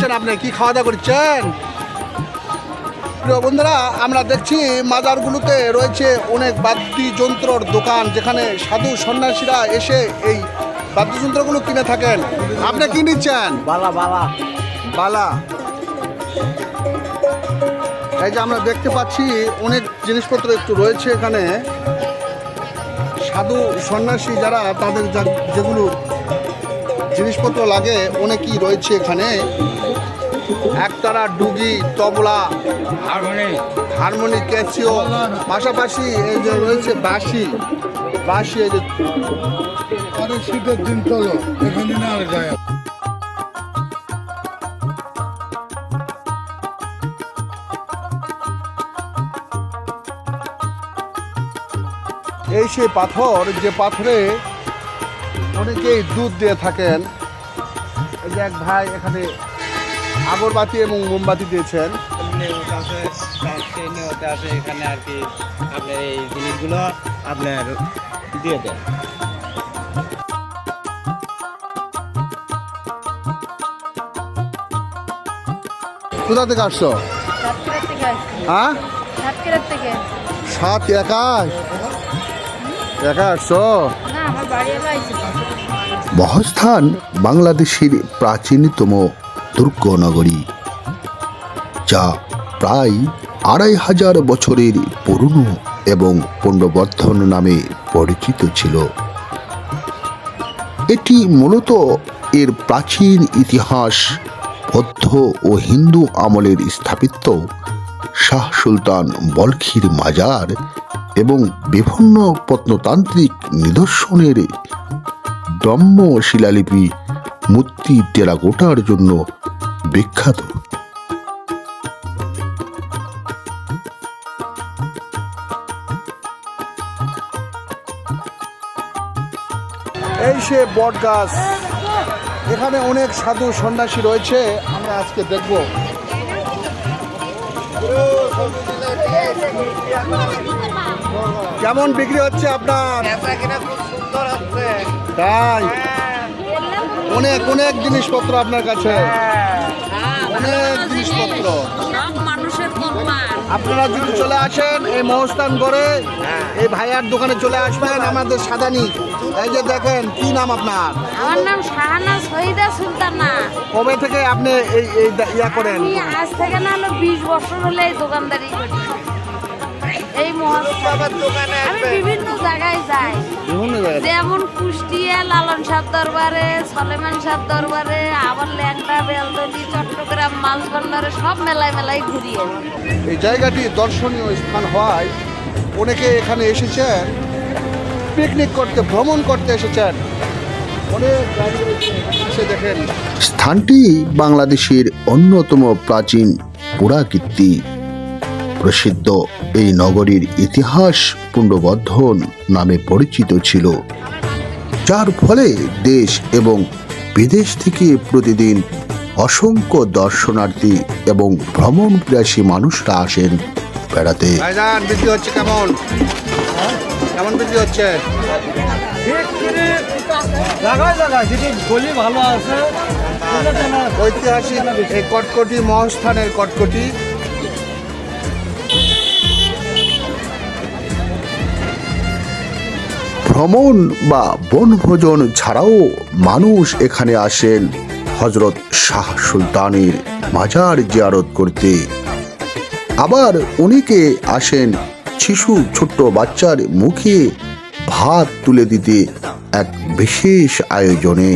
করছেন আপনি? কি খাওয়া দাওয়া করছেন? প্রিয় বন্ধুরা আমরা দেখছি মাজারগুলোতে রয়েছে অনেক বাদ্যযন্ত্রর দোকান যেখানে সাধু সন্ন্যাসীরা এসে এই বাদ্যযন্ত্রগুলো কিনে থাকেন। আপনি কি নিচ্ছেন? বালা বালা। বালা। এই যে আমরা দেখতে পাচ্ছি অনেক জিনিসপত্র একটু রয়েছে এখানে। সাধু সন্ন্যাসী যারা তাদের যেগুলো জিনিসপত্র লাগে অনেকই রয়েছে এখানে। একতারা ডুগি তবলা হারমোনি। হারমোনি ক্যাসিও পাশাপাশি এই যে রয়েছে বাঁশি। বাঁশি এই যে শীতের দিন চলো এখানে না আর যায় এই সেই পাথর যে পাথরে অনেকেই দুধ দিয়ে থাকেন। এই যে এক ভাই এখানে আগরবাতি এবং মোমবাতি দিয়েছেন। এমনি ওটা আছে ট্রেনে ওটা আছে এখানে আর কি আপনার এই জিনিসগুলো আপনার দিয়ে দেন। কোথা থেকে আসছো? সাতক্ষীরার থেকে আসছি। হ্যাঁ? সাত একাশ একা আসছো? না আমার বাড়ি এবার আইছি। মহাস্থান বাংলাদেশের প্রাচীনতম দুর্গ নগরী যা প্রায় আড়াই হাজার বছরের পুরনো এবং পুণ্ডবর্ধন নামে পরিচিত ছিল। এটি মূলত এর প্রাচীন ইতিহাস, বৌদ্ধ ও হিন্দু আমলের স্থাপিত শাহ সুলতান বলখির মাজার এবং বিভিন্ন প্রত্নতান্ত্রিক নিদর্শনের ব্রহ্ম শিলালিপি মূর্তি টেরাকোটার জন্য বিখ্যাত। এই সে বট গাছ এখানে অনেক সাধু সন্ন্যাসী রয়েছে। আমরা আজকে দেখব। কেমন বিক্রি হচ্ছে আপনার? খুব সুন্দর হচ্ছে তাই। অনেক অনেক জিনিসপত্র আপনার কাছে। অনেক জিনিসপত্র। মানুষের আপনারা যদি চলে আসেন এই মহস্থান করে এই ভাইয়ার দোকানে চলে আসবেন আমাদের সাদানি। এই যে দেখেন কি নাম আপনার? আমার নাম শাহানা সুলতানা। কবে থেকে আপনি এই এই ইয়া করেন? আজ থেকে না হলো বিশ বছর হলে এই দোকানদারি করি। এই আমি বিভিন্ন জায়গায় যাই। বিভিন্ন জায়গায়? যেমন কুষ্টিয়া লালন সাহ দরবারে সলেমান সাহ দরবারে আবার ল্যাংটা বেলদলি চট্টগ্রাম মাছ ভান্ডারে সব মেলায় মেলায় ঘুরি আমি। এই জায়গাটি দর্শনীয় স্থান হওয়ায় অনেকে এখানে এসেছেন পিকনিক করতে ভ্রমণ করতে এসেছেন। অনেক এসে দেখেন। স্থানটি বাংলাদেশের অন্যতম প্রাচীন পুরাকীর্তি প্রসিদ্ধ। এই নগরীর ইতিহাস পুণ্ডবর্ধন নামে পরিচিত ছিল। যার ফলে দেশ এবং বিদেশ থেকে প্রতিদিন অসংখ্য দর্শনার্থী এবং ভ্রমণ প্রিয়াসী মানুষরা আসেন বেড়াতে। ভাইজান হচ্ছে কেমন? কেমন বিক্রি হচ্ছে? জায়গায় জায়গায় যদি গলি ভালো আছে ঐতিহাসিক এই কটকটি মহস্থানের কটকটি। ভ্রমণ বা বনভোজন ছাড়াও মানুষ এখানে আসেন হজরত শাহ সুলতানের মাজার জিয়ারত করতে। আবার অনেকে আসেন শিশু ছোট্ট বাচ্চার মুখে ভাত তুলে দিতে এক বিশেষ আয়োজনে।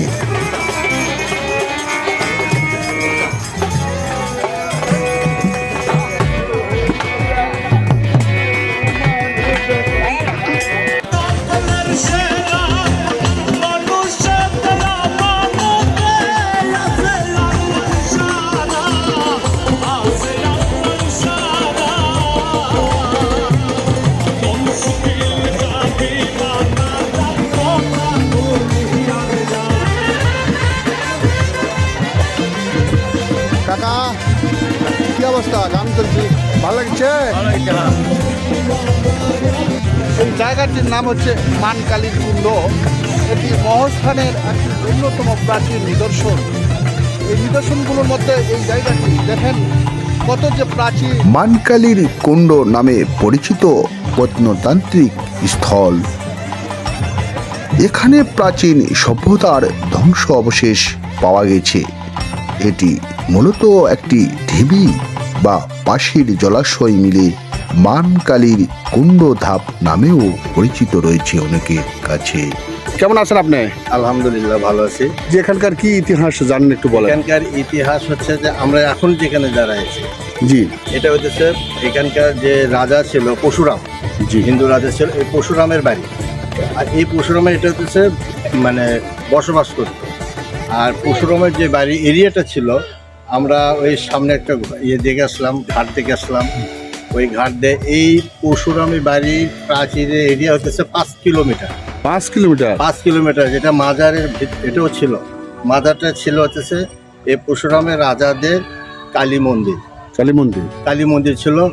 ভালো লাগছে? এই জায়গাটির নাম হচ্ছে মানকালীর কুণ্ড এটি মহস্থানের একটি অন্যতম প্রাচীন নিদর্শন। এই নিদর্শনগুলোর মধ্যে এই জায়গাটি দেখেন কত যে প্রাচীন। মানকালীর কুণ্ড নামে পরিচিত প্রত্নতান্ত্রিক স্থল। এখানে প্রাচীন সভ্যতার ধ্বংস অবশেষ পাওয়া গেছে। এটি মূলত একটি ঢিবি। বা পাশির জলাশয় মিলে মানকালীর কুণ্ড ধাপ নামেও পরিচিত রয়েছে অনেকের কাছে। কেমন আছেন আপনি? আলহামদুলিল্লাহ ভালো আছি। যে এখানকার কি ইতিহাস জানেন একটু বলেন। এখানকার ইতিহাস হচ্ছে যে আমরা এখন যেখানে যারা আছি জি। এটা হচ্ছে এখানকার যে রাজা ছিল পশুরাম জি। হিন্দু রাজা ছিল এই পশুরামের বাড়ি। আর এই পশুরামে এটা হচ্ছে মানে বসবাস করত। আর পশুরামের যে বাড়ি এরিয়াটা ছিল আমরা ওই সামনে একটা ইয়ে দেখে গেছিলাম ঘাট দেখে আসলাম। ওই ঘাট দিয়ে এই পশুরামের বাড়ির প্রাচীরের এরিয়া হচ্ছে পাঁচ কিলোমিটার। পাঁচ কিলোমিটার? পাঁচ কিলোমিটার যেটা মাজারের ভিত- এটাও ছিল। মাজারটা ছিল হচ্ছে এই পরশুরামের রাজাদের কালী মন্দির। কালী মন্দির? কালী মন্দির ছিল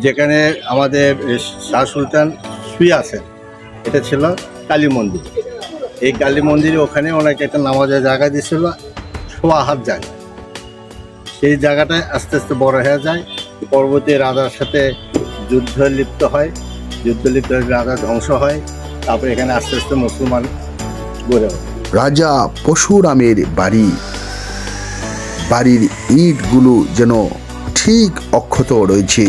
যেখানে আমাদের শাহ সুলতান শুয়ে আছেন। এটা ছিল কালী মন্দির। এই কালী মন্দিরে ওখানে ওনাকে একটা নামাজের জায়গা দিয়েছিল সোয়া হাত জায়গা। সেই জায়গাটায় আস্তে আস্তে বড় হয়ে যায়। পরবর্তী রাজার সাথে যুদ্ধ লিপ্ত হয়। যুদ্ধ লিপ্ত হয়ে রাজা ধ্বংস হয়। তারপরে এখানে আস্তে আস্তে মুসলমান গড়ে ওঠে। রাজা পশুরামের বাড়ি। বাড়ির ইটগুলো যেন ঠিক অক্ষত রয়েছে।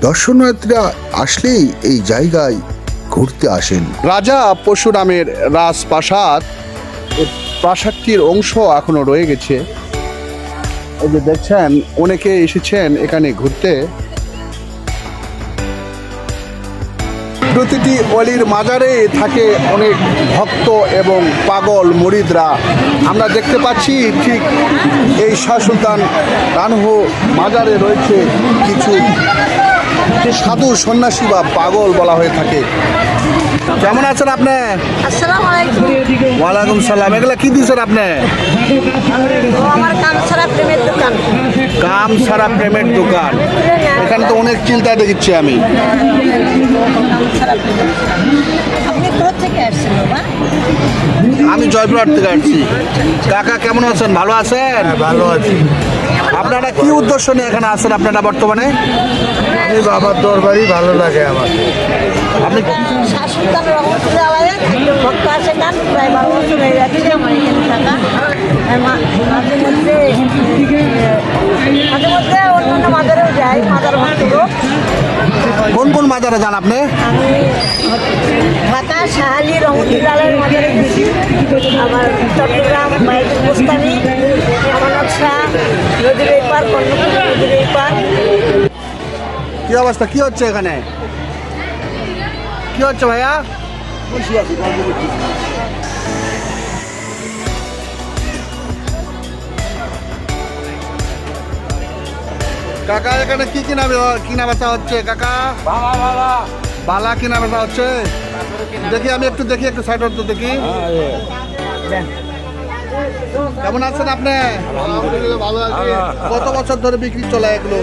দর্শনার্থীরা আসলেই এই জায়গায় ঘুরতে আসেন। রাজা পরশুরামের রাজপ্রাসাদ প্রাসাদটির অংশ এখনও রয়ে গেছে। এই যে দেখছেন, অনেকে এসেছেন এখানে ঘুরতে। প্রতিটি অলির মাজারে থাকে অনেক ভক্ত এবং পাগল মরিদরা। আমরা দেখতে পাচ্ছি ঠিক এই শাহ সুলতান রানহো মাজারে রয়েছে কিছু সাধু সন্ন্যাসী বা পাগল বলা হয়ে থাকে। কেমন আছেন আপনি? ওয়ালাইকুম সালাম। এগুলা কি দিয়েছেন আপনি? কাম ছাড়া প্রেমের দোকান। সারা প্রেমের দোকান। এখানে তো অনেক চিন্তা দেখছি আমি। আমি জয়পুরহাট থেকে আসছি। কাকা কেমন আছেন? ভালো আছেন? ভালো আছি। আপনারা কি উদ্দেশ্য নিয়ে এখানে আছেন আপনারা বর্তমানে? আমি বাবার দরবারই ভালো লাগে আমার আপনি শাশুড়ান রহমতুল্লাহ ভক্ত আছে গান প্রায় বারো বছর হয়ে যাচ্ছে আমার এখানে থাকা। মাঝে মধ্যে মাঝে মধ্যে অন্যান্য মাজারেও যাই মাজার কোন কোন মাজারে যান আপনি? আমি ঢাকা মাজারে গেছি। চট্টগ্রাম বাইতুল বুস্তানি আমানত শাহ নদীর এই পার কর্ণপুর নদীর এই পার। কি অবস্থা? কি হচ্ছে এখানে? কি হচ্ছে ভাইয়া? কাকা এখানে কি কিনা কিনা বেচা হচ্ছে কাকা? বালা কিনা বেচা হচ্ছে? দেখি আমি একটু দেখি একটু সাইড তো দেখি। কেমন আছেন আপনি? ভালো আছি। কত বছর ধরে বিক্রি চলে এগুলো?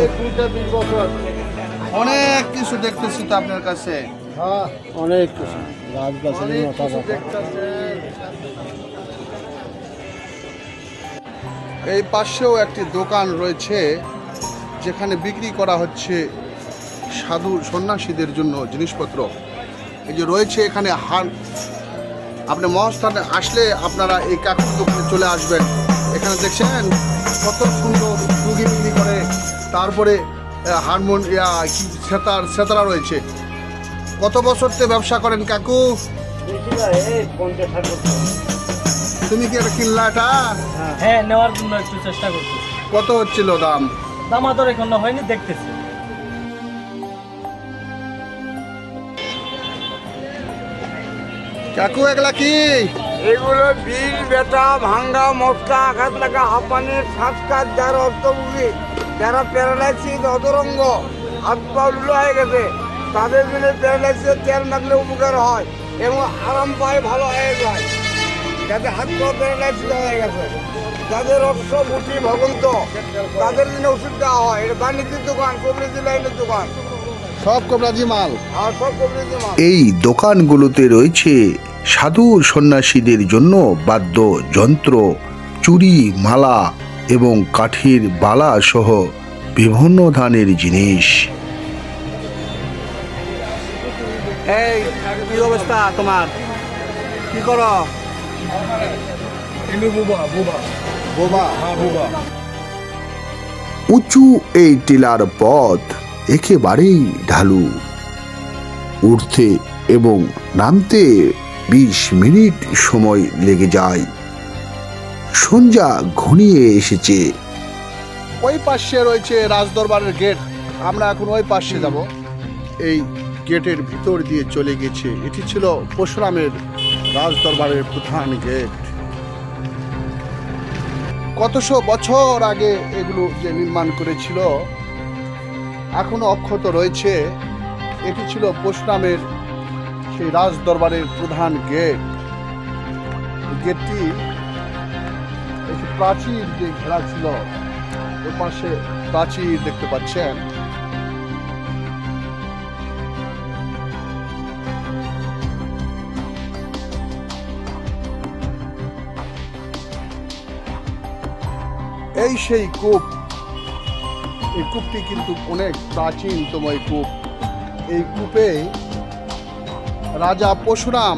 অনেক কিছু দেখতেছি তো আপনার কাছে। অনেক অনেক কিছু। এই পাশেও একটি দোকান রয়েছে যেখানে বিক্রি করা হচ্ছে সাধু সন্ন্যাসীদের জন্য জিনিসপত্র। এই যে রয়েছে এখানে হার। আপনি মহাস্থানে আসলে আপনারা এই কাকুর দোকানে চলে আসবেন। এখানে দেখছেন কত সুন্দর রুগী বিক্রি করে। তারপরে হারমোন কি সেতার সেতারা রয়েছে। কত বছর থেকে ব্যবসা করেন কাকু? তুমি কি এটা কিনলা এটা? হ্যাঁ নেওয়ার জন্য একটু চেষ্টা করছি। কত হচ্ছিল দাম? দামাদর এখনও হয়নি দেখতেছি। কাকু এগুলা কি? এগুলো বিল বেটা ভাঙ্গা মশলা আঘাত লাগা হাঁপানির শ্বাসকাজ যারা অর্থভোগী যারা প্যারালাইসিস অদরঙ্গ হাত পা উল্লো হয়ে গেছে তাদের জন্য প্যারালাইসিসের তেল মাখলে উপকার হয় এবং আরাম পায় ভালো হয়ে যায়। যাদের হাত পা প্যারালাইসিস হয়ে গেছে যাদের অর্থ মুঠি ভগন্ত তাদের জন্য ওষুধ দেওয়া হয়। এটা বাণিজ্যিক দোকান কবরেজি লাইনের দোকান। সব কবরাজি মাল। আর সব কবরেজি মাল। এই দোকানগুলোতে রয়েছে সাধু সন্ন্যাসীদের জন্য বাদ্য যন্ত্র চুড়ি মালা এবং কাঠের বালা সহ বিভিন্ন ধানের জিনিস। এই কি অবস্থা তোমার? কি করো? উঁচু এই টিলার পথ একেবারেই ঢালু। উঠতে এবং নামতে বিশ মিনিট সময় লেগে যায়। সন্ধ্যা ঘনিয়ে এসেছে। ওই পাশে রয়েছে রাজদরবারের গেট। আমরা এখন ওই পাশে যাব। এই গেটের ভিতর দিয়ে চলে গেছে। এটি ছিল পরশুরামের রাজদরবারের প্রধান গেট। কতশো বছর আগে এগুলো যে নির্মাণ করেছিল, এখনও অক্ষত রয়েছে। এটি ছিল পরশুরামের সেই রাজদরবারের প্রধান গেট। গেটটি প্রাচীর যে ঘেরা ছিল ওর পাশে প্রাচীর দেখতে পাচ্ছেন। এই সেই কূপ, এই কূপটি কিন্তু অনেক প্রাচীনতম এই কূপ। এই কূপে রাজা পরশুরাম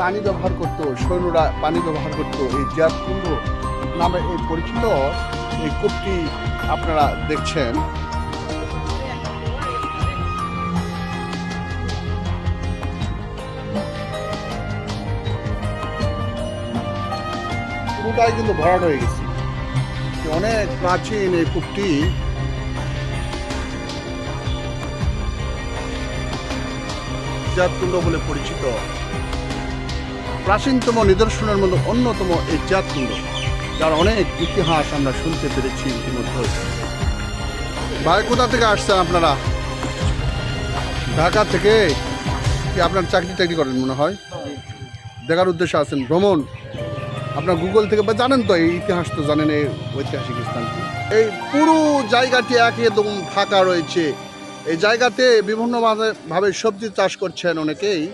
পানি ব্যবহার করত, সৈন্যরা পানি ব্যবহার করত, এই জিয়াতকুণ্ড নামে এই পরিচিত এই কূপটি আপনারা দেখছেন। পুরোটাই কিন্তু ভরাট হয়ে গেছে। অনেক প্রাচীন এই কূপটি। জাতকুণ্ড বলে পরিচিত। প্রাচীনতম নিদর্শনের মধ্যে অন্যতম এই জাতকুণ্ড, যার অনেক ইতিহাস আমরা শুনতে পেরেছি ইতিমধ্যে। ভাই, কোথা থেকে আসছেন আপনারা? ঢাকা থেকে? কি আপনার চাকরি টাকরি করেন মনে হয়? দেখার উদ্দেশ্যে আছেন ভ্রমণ। আপনার গুগল থেকে, বা জানেন তো, এই ইতিহাস তো জানেন, এই ঐতিহাসিক স্থানটি। এই পুরো জায়গাটি একদম ফাঁকা রয়েছে। এই জায়গাতে বিভিন্ন ভাবে- ভাবে সবজি চাষ করছেন অনেকেই।